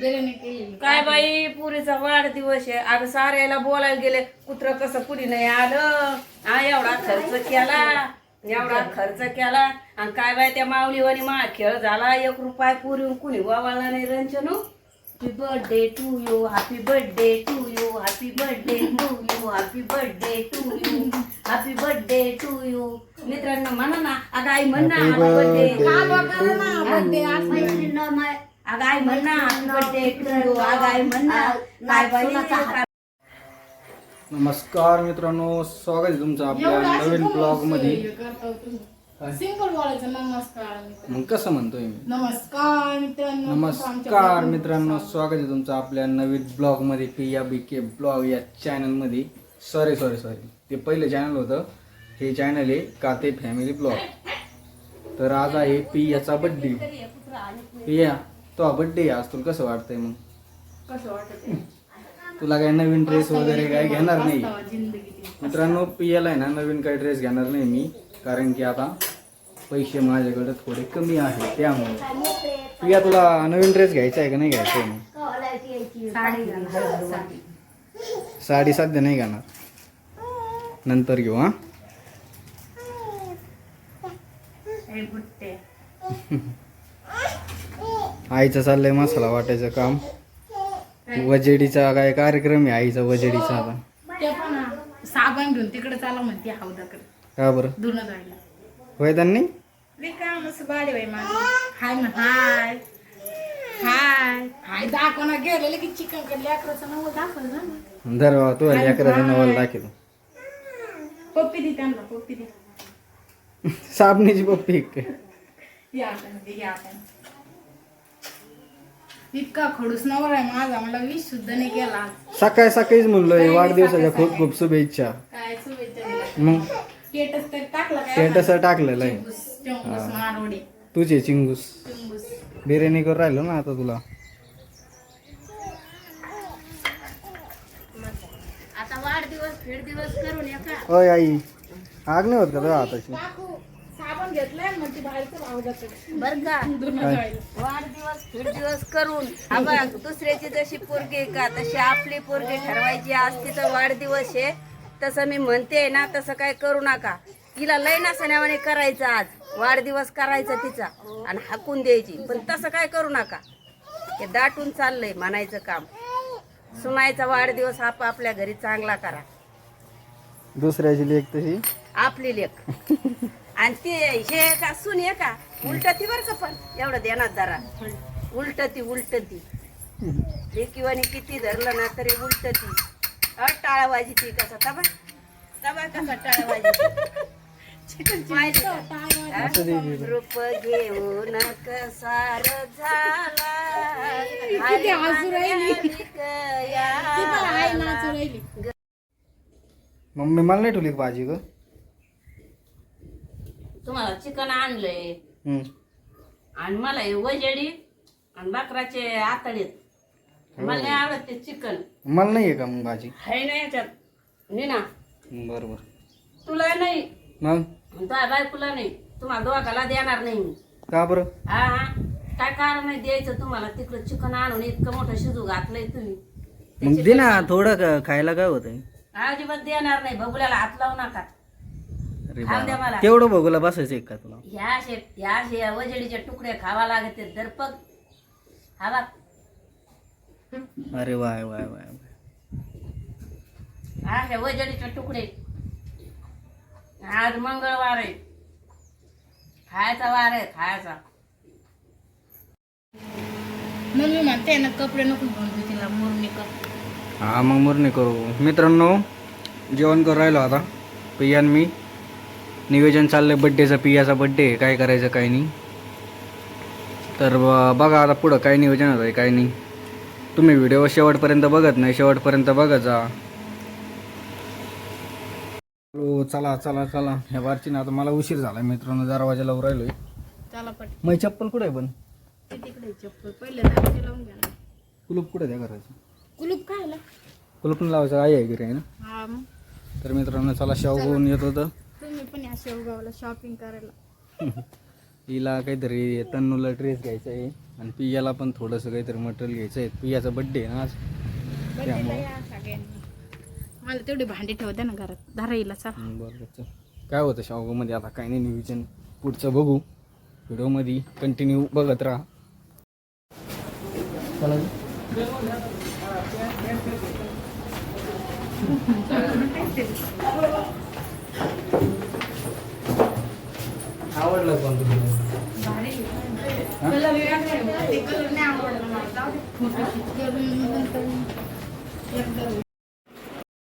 बिर्याणी काय बाई पुरीचा वाढदिवस आहे. अगं साऱ्याला बोलायला गेले कुत्र कसं कुणी नाही आलं? हा एवढा खर्च केला एवढा खर्च केला. आणि काय बाई त्या माऊलीवानी मा खेळ झाला एक रुपया पुरी कुणी वावळला नाही रंजनू? Happy birthday to you happy birthday to you happy birthday to you happy birthday to you happy birthday to you मित्रांनो म्हणा ना अगं आई म्हण ना हॅपी बर्थडे अगं आई म्हण ना हॅपी बर्थडे टू यू अगं आई म्हण ना काय बाई नमस्कार मित्रांनो स्वागत आहे तुमचं आपल्या नवीन ब्लॉगमध्ये काय? सिंपल बोलायचं नमस्कार मित्र. मग कसं म्हणतोय मी? नमस्कार मित्रांनो नमस्कार मित्रांनो स्वागत. आहे तुमचं आपल्या नवीन ब्लॉगमध्ये पिया बी के ब्लॉग या चॅनलमध्ये सॉरी सॉरी सॉरी ते पहिलं चॅनल होतं. हे चॅनल आहे काते फॅमिली ब्लॉग तर आज आहे पियाचा बड्डे पिया तो बड्डे आज तुला कसं वाटतंय मग? कसं वाटत तुला काय नवीन ड्रेस वगैरे काय घेणार नाही. मित्रांनो पियाला आहे ना नवीन काही ड्रेस घेणार नाही मी कारण की आता पैसे माझ्याकडे थोडे कमी आहे त्यामुळे. पिया तुला नवीन ड्रेस घ्यायचा आहे का नाही घ्यायचा आहे मग? साडी सध्या नाही घेणार. नंतर घेऊ हा. आईचं चाललंय मसाला वाटायचं काम. वजेडीचा काय कार्यक्रम आहे आईचा वजेडीचा आता. ते पण साबण घेऊन तिकडे चाला म्हणते हौदाकडे का बरं? धुणं जायला. होय त्यांनी? रिकाम असं बाडी बाई माझी. हाय हाय. हाय. हाय दाखव ना गेलेलं की चिकनकडे अकराचं नाव दाखवलं ना धर बाबा तू लेकराचं नवल दाखव. पप्पी दे त्यांना पप्पी दे. साबणीची पप्पी एक. काय या आपण दे या आपण इतका खडूस नवर आहे माझा मला सुद्धा नाही केला. सकाळी सकाळीच म्हणलोय वाढदिवसाच्या खूप खूप शुभेच्छा. काय शुभेच्छा. मग? स्टेटस तर टाकला काय? स्टेटस टाकलेलं आहे. तुझे चिंगूस बिर्याणी करून राहिलो ना आता तुला. आता वाढदिवस दिवस करून या का? ओय आई. आग नाही होत का तुझ्या हाताची साबण घेतलाय मग ती बाहेरचं भाव जातं. बर का? वाढदिवस फिरदिवस करून. बघ दुसऱ्याची जशी पोरगी का? तशी आपली पोरगी ठरवायची आज तिचा वाढदिवस आहे. तसं मी म्हणते ना तसं काय करू नका. तिला लय नसण्यावाने करायचं आज. वाढदिवस करायचा तिचा आणि हाकून द्यायची. पण तसं काय करू नका. हे दाटून चाललंय म्हणायचं काम. सुनायचा वाढदिवस आप आपल्या घरी चांगला करा. दुसऱ्याची लेख तशी. आपली लेख. आणि ते हे का सून आहे का उलट ती बरं का पण. एवढं देणार जरा. उलट ती उलट ती लेकीवानी किती धरलं ना तरी उलट ती अ टाळाबाजी ती कसा तबा तबा कसा? हा? दे. रूप घेऊन कसार झाला. मम्मी मला नाही ठेवली का भाजी ग? तुम्हाला चिकन आणलंय. आणि मला हे वजडी आणि बकराचे आतडीत मला नाही आवडत ते चिकन. मला नाही आहे का मग भाजी? आहे ना याच्यात. नाही ना बरोबर. तुला नाही. मग? तुझ्या बायकोला नाही. तुम्हाला दोघाला देणार नाही मी. का बरं? हा हा. काय कारण नाही द्यायचं तुम्हाला? तिकडं चिकन आणून इतकं मोठं शिजू घातलंय तुम्ही. मग दे ना थोडं का- खायला काय होतंय? अजिबात देणार नाही. बघुल्याला हात लावू नका. अरे खाऊ द्या बाबा. मला. तेवढं बघूला बसायचं आहे का तुला? ह्या असे ह्या असे वजडीचे तुकडे खावा लागते दर्पक हा बघ अरे वाय वाय वाय वाय. असे वजडीचे तुकडे आज मंगळवार आहे. खायचा वार आहे खायचा. मम्मी म्हणते ना कपडे नको घेऊन देऊ तिला मुरणी कप हा मग मुरणी करू. मित्रांनो जेवण करू राहिलो आता. पियान मी. नियोजन चाललंय बड्डेचा पियाचा बड्डे काय करायचं काय नाही. तर बघा आता पुढं काय नियोजन होतं काय नाही. तुम्ही व्हिडिओ शेवटपर्यंत बघत नाही शेवटपर्यंत बघत जा. चला चला चला. ह्या बारची ना आता मला उशीर झाला मित्रांनो दरवाजाला राहिलोय. त्याला पट मग चप्पल कुठे आहे पण? ते तिकडे चप्पल पहिले दरवाजा लावून घ्या ना. कुलूप कुठे द्या घराचं? कुलूप काय आला? कुलूप लावायचं आई आहे घरी आहे ना? हा मग. तर मित्रांनो चला शेव घेऊन येत होतं. पण या शेवगावला शॉपिंग करायला. हिला काहीतरी तन्नूला ड्रेस घ्यायचा आहे आणि पियाला पण थोडंसं काहीतरी मटेरियल घ्यायचं आहे. पियाचा बड्डे आहे ना आज. त्यामुळं. मला तेवढी भांडी ठेवते ना घरात. धराईला चला. हं, बरं. काय होतं शावगामध्ये आता काही नाही नियोजन. पुढचं बघू. व्हिडिओमध्ये कंटिन्यू बघत राहा. चला आवडलं पण तुला कलर ते कलर नाही आवडला मला जाऊ दे. करून नंतर एकदम ब्लाऊज फिटिंग करून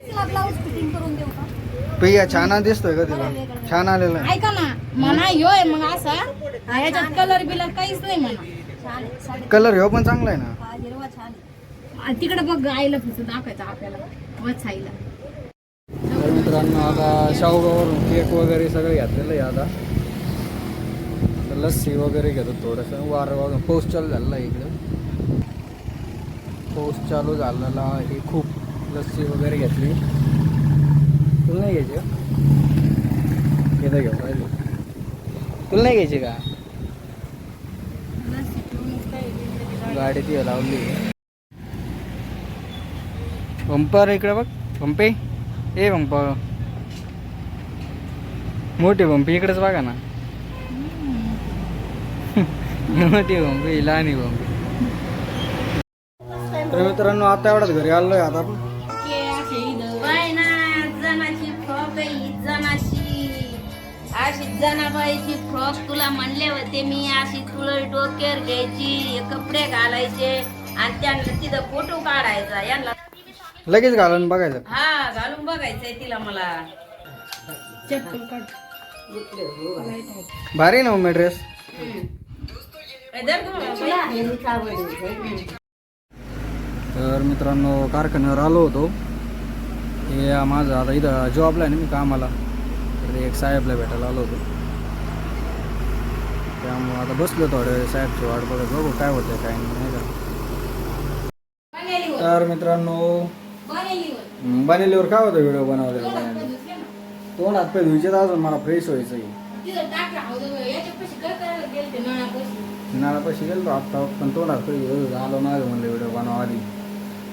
देऊ का? पिया छान दिसतोय का तिला. छान आलेला आहे. ऐका ना म्हणा ह्योय मग असा. ह्याच्यात कलर बिलर काहीच नाही म्हणा. आहे कलर ह्यो पण चांगला आहे ना? हा, हिरवा छान आहे. आ, तिकडे बघ आईला फिसून दाखवायचं आपल्याला. वचाईला तर मित्रांनो आता शाहूगावरून केक वगैरे सगळं घेतलेलं आहे आता. तर लस्सी वगैरे घेतो थोडंसं. वारं वागून पाऊस चालू झालेला आहे इकडं. पाऊस चालू झालेला आहे खूप. लस्सी वगैरे घेतली. तुला नाही घ्यायची का? इथं घेऊ पाहिजे तुला नाही घ्यायची का? गाडी ती लावली. पंपर इकडे बघ. पंपे. ए पंप. मोठी पंपी. इकडेच बघा ना. मोठी लहानी तर मित्रांनो आता एवढाच घरी आलोय आता आपण. ही अशी जनाबाईची फ्रॉक तुला म्हणले होते मी अशी तुला डोक्यावर घ्यायची हे कपडे घालायचे आणि त्यांना तिथं फोटो काढायचा यांना लगेच घालून बघायचं. हा घालून बघायचंय तिला मला. चप्पल काढ. भारी ना मम्मी ड्रेस काय धर गं बाई. तर मित्रांनो कारखान्यावर आलो होतो. हे माझं आता इथं जॉबला आहे ना मी कामाला. तर एक साहेबला भेटायला आलो होतो. त्यामुळं आता बसलो थोडे साहेबची वाट बघत बघू काय होतं काय नाही का? तर मित्रांनो बनेलीवर बनवल्यावर काय होतं व्हिडिओ बनवले तोंड हात पाय धुयचे अजून मला फ्रेश व्हायचं आहे नाळापाशी गेलो आत्ता पण धुयचं आलो नाही म्हणलं व्हिडिओ बनवा आधी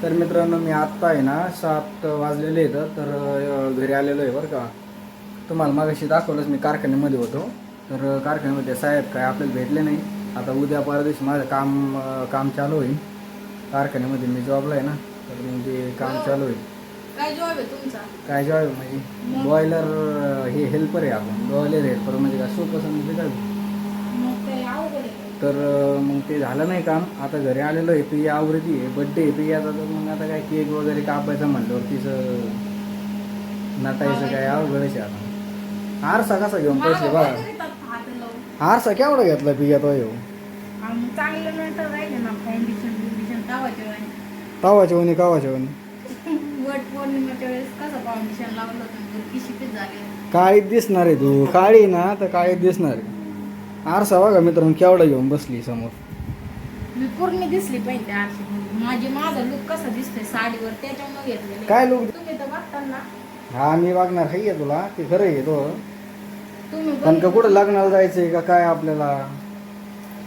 तर मित्रांनो मी आत्ता आहे ना सात वाजलेले आहेत. तर घरी आलेलो आहे बरं का. तुम्हाला मागाशी दाखवलंच मी कारखान्यामध्ये होतो. तर कारखान्यामध्ये साहेब काय आपल्याला भेटले नाही. आता उद्या परवा दिवशी माझं काम काम चालू होईल. कारखान्यामध्ये मी जॉबला आहे ना. तर ते काम चालू होईल. काय जॉब आहे तुमचा? काय जॉब म्हणजे बॉयलर हे हेल्पर आहे आपण. बॉयलर हेल्पर म्हणजे काय? सोपं समजते काय मग काय अवघड आहे तर मग ते झालं नाही काम. आता घरी आलेलो आहे पिया आवृत्ती आहे बड्डे आहे. पियाचा तर मग आता काय केक वगैरे कापायचं म्हणल्यावर तिचं नटायचं काय अवघडच आता आरसा कसा घेऊन पैसे लावून. आरसा केवढा घेतला पिया तो येऊ तावाच्या तावाच्या वणी कावाच्या वणी काळीत दिसणार आहे तू. काळी ना तर काळीत दिसणार आहे. आरसा बघा मित्रांनो केवढा घेऊन बसली समोर. मी पूर्ण दिसली पाहिजे माझी माझा लुक कसा दिसतोय साडीवर त्याच्यामुळे घेतलेले काय लोक तुम्ही तर बघताल ना. हा मी वागणार आहे तुला. ते खरं आहे तो. तुम्ही पण का कुठं लग्नाला जायचंय का काय आपल्याला?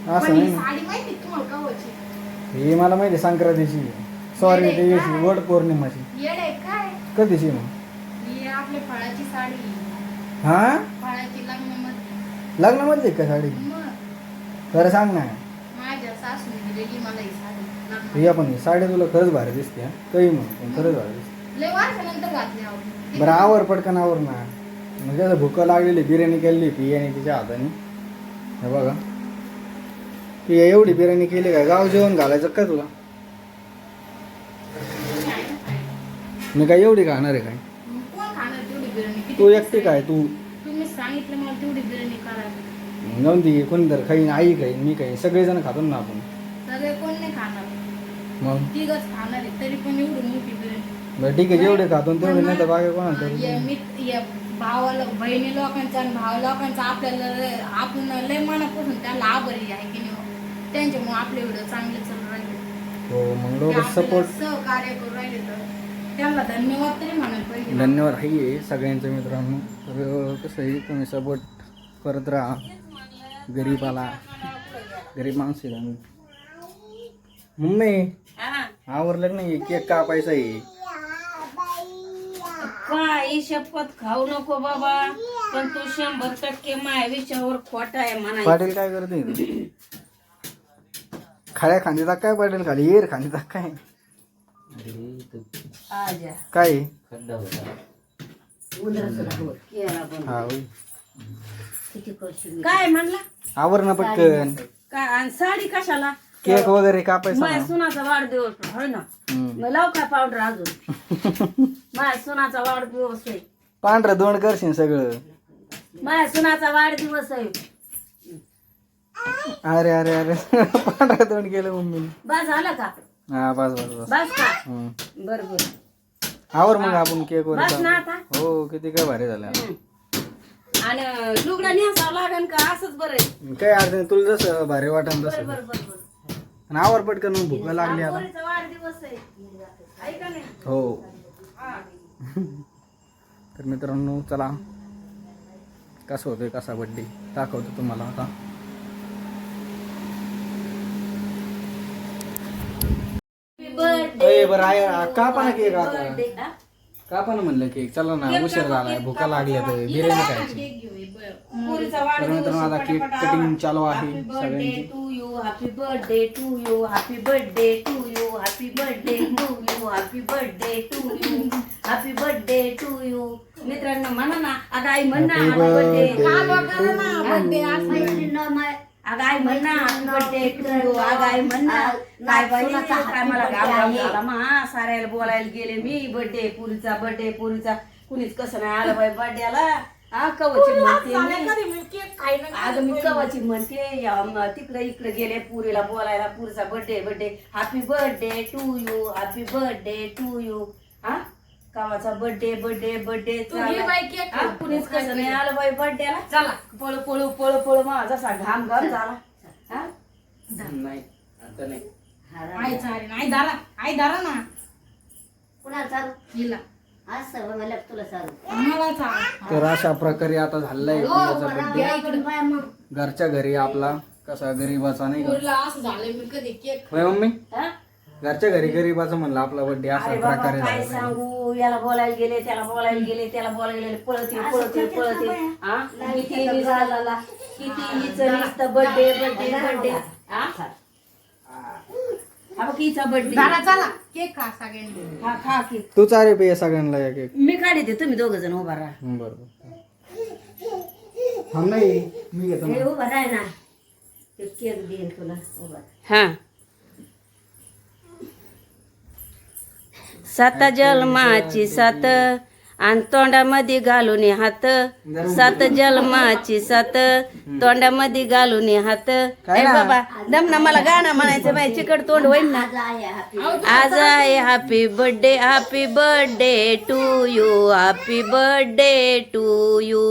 पण असं ही नाही. ना. साडी माहिती का तुम्हाला कवाची? ही मला माहिती आहे, संक्रांतीची. सॉरी ते वड पौर्णिमाची. येड आहे काय? कधीची मग? ही आपल्या फळाची साडी. हा? फळाची लग्नामध्ये लग्नामधली का साडी? खरं सांग ना. माझ्या सासूने दिलेली मला ही साडी. लग्नात. आपण ही साडी तुला खरंच भारी दिसते हा. काही म्हण पण खरंच भारी दिसते. लय वर्षानंतर घातली आवडली. बरं आवर पटकन आवर ना. म्हणजे असं भूक लागलेली बिर्याणी केलेली पियाने तिच्या हाताने. हे बघा. पिया एवढी बिर्याणी केली काय गाव जेवण घालायचं काय तुला? मी काय एवढी खाणार आहे काय? मग कोण खाणार तेवढी बिर्याणी? किती तू एकटी काय तू? सांगितलं मला तेवढी बिर्याणी करायला जाऊन दे कोणी तर खाईन आई खाईन मी खाईन सगळेजण खातो ना आपण. सगळे कोण नाही खाणार? मग? तिघच खाणार आहे तरी पण एवढी मोठी बिर्याणी. बरं ठीक आहे जेवढे खातो तेवढे नाही तर बाकी कोणा या तरी मित- या भावाला बहिणी लोकांचा आणि भाव लोकांचा आपल्याला लय- आपण लय मनापासून त्याला आभारी आहे की नाही त्यांच्यामुळे आपले व्हिडिओ चांगले चालू राहिले. हो मग ते लोक आपल्याला सपोर्ट सहकार्य करू राहिले तर. त्यांना धन्यवाद तरी म्हणायला पाहिजे. ना. धन्यवाद. आहे सगळ्यांचं मित्रांनो. तर कसं आहे तुम्ही सपोर्ट करत राहा. गरीबाला गरीब माणूस आहे आम्ही मम्मी हा. आवरलं नाही? केक कापायचा आहे. काय शपथ खाऊ नको बाबा. पण तू शंभर टक्के माया विषयावर खोटा आहे म्हणायचं. पाटील काय करते खाड्या खांदी काय पाटील खाली? येर खांदी काय? काय. हा होय. काय म्हणला? आवर ना पटकन. काय आणि साडी कशाला? केक वगैरे कापायचा ना. सुनाचा वाढदिवस होय ना? हम्म. मग लाव काय पावडर अजून? माझ्या सुनाचा वाढदिवस आहे. पांढरं दोन करशील सगळं. माझ्या सुनाचा वाढदिवस आहे. अरे अरे अरे. पांढरं दोन केलं मम्मी बस झालं का? हा बस बस बस. बस का? हम्म. बर बर. आवर मग आपण केक बस ना. आता. हो किती काय भारी झालं. हम्म. आणि लुगडा नेसावं लागेल का? असंच बरं आहे. काय अडचण नाही, तुला जसं भारी वाटन बर तसं. बर बर बर. आणि आवर पटकन मग भूक लागली आता. पोरीचा वाढदिवस आहे. आहे का नाही? हो. हा. तर मित्रांनो चला. कसं होतोय कसा बड्डे? दाखवतो तुम्हाला आता Happy बरं म्हणलं केक. चला ना उशीर झाला भूका लागल्या तर बिर्याणी खायची. आता केक कटिंग चालू आहे सगळ्यांची. Birthday to you happy birthday to you happy birthday to you happy birthday to you happy birthday to you मित्रांना म्हणा ना आता आई म्हणा बर्थडे अगं आई म्हण happy birthday to you. अगं आई म्हण. काय बाई काय मला घाम घाम झाला? मा साऱ्याला बोलायला गेले मी बर्थडे पुरीचा बर्थडे पुरीचा. कुणीच कसं नाही आलं बाई बर्थडेला हा कवची म्हणते मी. अगं मी कवाची म्हणते या म- तिकडे इकडे गेले पुरीला बोलायला. पुरीचा birthday birthday happy birthday to you happy birthday to you हा कावाचा बर्थडे बर्थडे बर्थडे कुणीच कसं नाही आलं बाई बर्थडेला चला. पळू पळू पळू पळू मा जसा घाम घाम झाला. हा? नाही आता नाही. आई चालेल आई दारा आई दारा ना. कुणाला चालू? हिला. आज सर्व मला तुला चालू. मला चाल. तर अशा प्रकारे आता झालाय या इकडे बाय मग. घरच्या घरी आपला कसा गरीबाचा नाही का? असं झालं मी कधी केक होय मम्मी? हा? घरच्या घरी गरीबाचा म्हणलं आपला बड्डे अशा अरे बाबा प्रकारे काय झाला. सांगू? याला बोलायला गेले त्याला बोलायला गेले त्याला बोलायला गेले पळते पळते पळते हा? किती किती हिचं नुसतं बर्थडे बर्थडे बर्थडे बघ हिचा बर्थडे दारा चला केक खा सगळ्यांनी. हा खा की तू चारे पे सगळ्यांना मी काढते तुम्ही दोघ जण उभा राहा. बरोबर नाही मी घेतो हे ना. उभा राह ना. ते केक देईन तुला उभा. हा. सात जन्माची सात. आणि तोंडामध्ये घालून हात. सात जन्माची सात. तोंडामध्ये घालून हात. काय? बाबा दम ना मला गाणं म्हणायचं बाई चिकट तोंड होईल ना. आज आहे हॅपी आज आहे happy birthday happy birthday to you happy birthday to you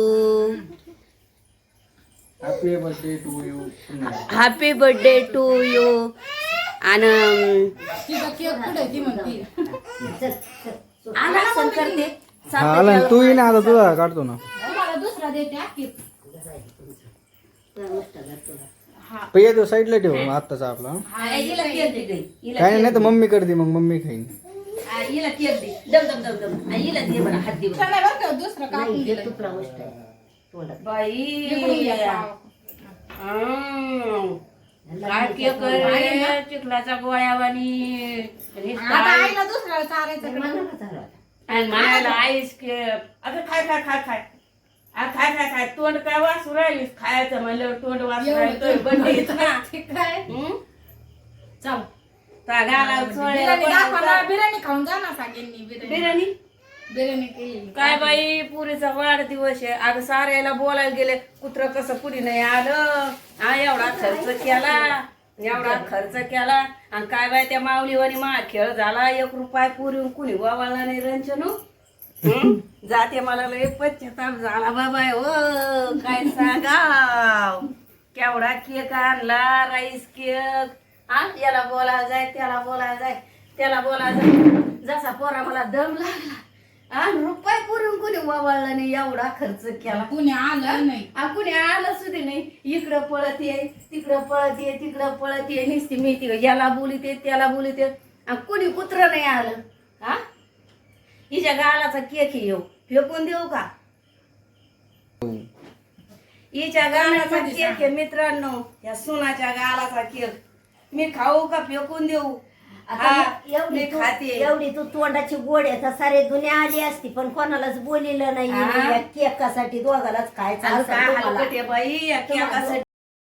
happy birthday to you happy birthday to you आणि तिचा केक कुठे ती म्हणते आला करते हा आला ना, तू ये ना आता तुझा काढतो ना. दुसरा देते हा पहिले तो साईडला ठेव आत्ताचा आपला. हा, काय नाही तर मम्मी करते मग मम्मी खाईन. हिला केक दे दम दम दम दम. हिला दे बरं हात दे बरं. नाही बरं का दुसरं कापून नाही दिलं तुपला गोष्ट आहे. तोंडात बाई. काय केक रे चिखलाचा गोळ्यावानी आता आईला दुसऱ्याला चारायचं मला नका चालू आता. आणि म्हणायला आईस के अगं खाय खाय खाय खाय. आ, खाय खाय खाय. तोंड काय वासू राहिलीस? खायचं म्हणलं तोंड वासू राहिलं ते काय? चल. दाखवा ना. बिर्याणी खाऊन जा ना सगळ्यांनी बिर्याणी. बिर्याणी? बिर्याणी केली काय बाई पुरीचा वाढदिवस आहे. अगं साऱ्याला बोलायला गेले कुत्र कसं पुरी नाही आलं? हा एवढा खर्च केला एवढा खर्च केला. आणि काय बाई त्या माऊलीवानी मा खेळ झाला. एक रुपया पुरी कुणी वावाला नाही रंचनू जाते मला लय पश्चाताप झाला बाबा हो काय सांगाव? केवढा केक आणला राईस केक. हा याला बोलायला जाय त्याला बोलायला जाय त्याला बोलायला जाय. जसा पोरा मला दम लागला आणि रुपये पुरून कोणी ववाळला नाही एवढा खर्च केला. कुणी आलं नाही. आ, कुणी आलं सुद्धा नाही. इकडं पळत ये तिकडं पळत ये तिकडं पळत ये. नुसती मी ती याला बोलीत ये त्याला बोलीत आ, कुणी कुत्र नाही आलं. हा? हिच्या गालाचा केक येऊ. फेकून देऊ का? हिच्या गालाचा केक आहे मित्रांनो. या सुनाच्या गालाचा केक. मी खाऊ का? फेकून देऊ. आता हा, एवढी मी तू खाते एवढी तू तोंडाची गोड आहे तर सारे दुनिया आली असती पण कोणालाच बोलिलं नाही हा. या केकासाठी दोघालाच खायचं असं काय तुम्हाला. हलकट आहे बाई या केकासाठी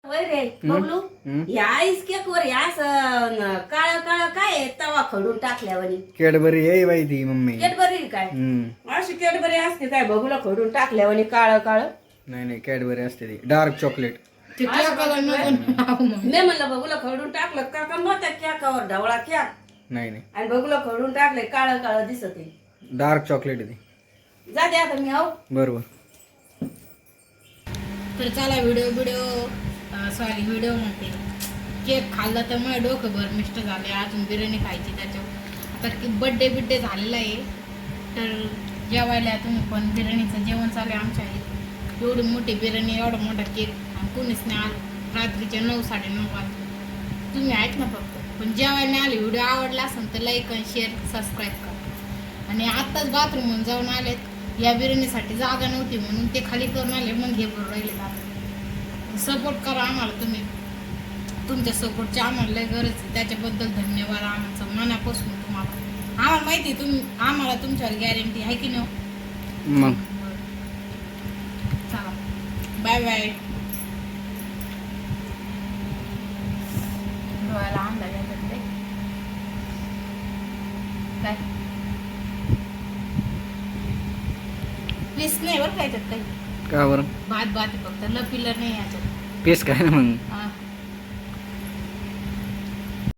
वय रे बबलू हम्म. या आईस केक वर या असं काळ काळ काय आहे? तवा खडून टाकल्यावर कॅडबरी आहे बाई ती मम्मी कॅडबरी काय हम्म. अशी कॅडबरी असते काय बघूला खडून टाकल्यावर काळ काळ नाही नाही कॅडबरी असते ती डार्क चॉकलेट ते केकाला नको नाव मग. मी म्हणलं बघूला खडून टाकलं. का का मग त्या केकावर ढवळा क्या नाही नाही. आणि बघूला खडून टाकले काळ काळ दिसत आहे. डार्क चॉकलेट आहे ती. जाते आता मी आहो बरोबर. तर चला व्हिडिओ व्हिडिओ. सॉरी व्हिडिओ म्हणते. केक खाल्ला तर मग डोकं भर मिष्ट झाले अजून बिर्याणी खायची त्याच्यावर. आता बड्डे बिड्डे झालेला आहे. तर जेवायला तुम्ही पण बिर्याणीचं जेवण चालू आहे आमच्या इथे. एवढी मोठी बिर्याणी एवढा मोठा केक. कोणीच नाही आलं. रात्रीच्या नऊ साडेनऊ वाजता तुम्ही ऐक ना फक्त. पण जेवायला आले व्हिडिओ आवडला असेल तर लाईक आणि शेअर सबस्क्राईब करा. आणि आत्ताच बाथरूमहून जाऊन आलेत. या बिर्याणीसाठी जागा नव्हती म्हणून ते खाली करून आले मग हे करून राहिले आता. सपोर्ट करा आम्हाला तुम्ही. तुमच्या सपोर्टची आम्हाला लय गरज आहे. त्याच्याबद्दल धन्यवाद आमचं मनापासून तुम्हाला. आम्हाला माहिती तुम्ही आम्हाला तुमच्यावर गॅरंटी आहे की नाही हो? मग. चला. बाय बाय ते. काय पीस नाही बरं काय? याच्यात काही का बरं? भात भात आहे फक्त. लपिलर नाही याच्यात पीस काय ना मग?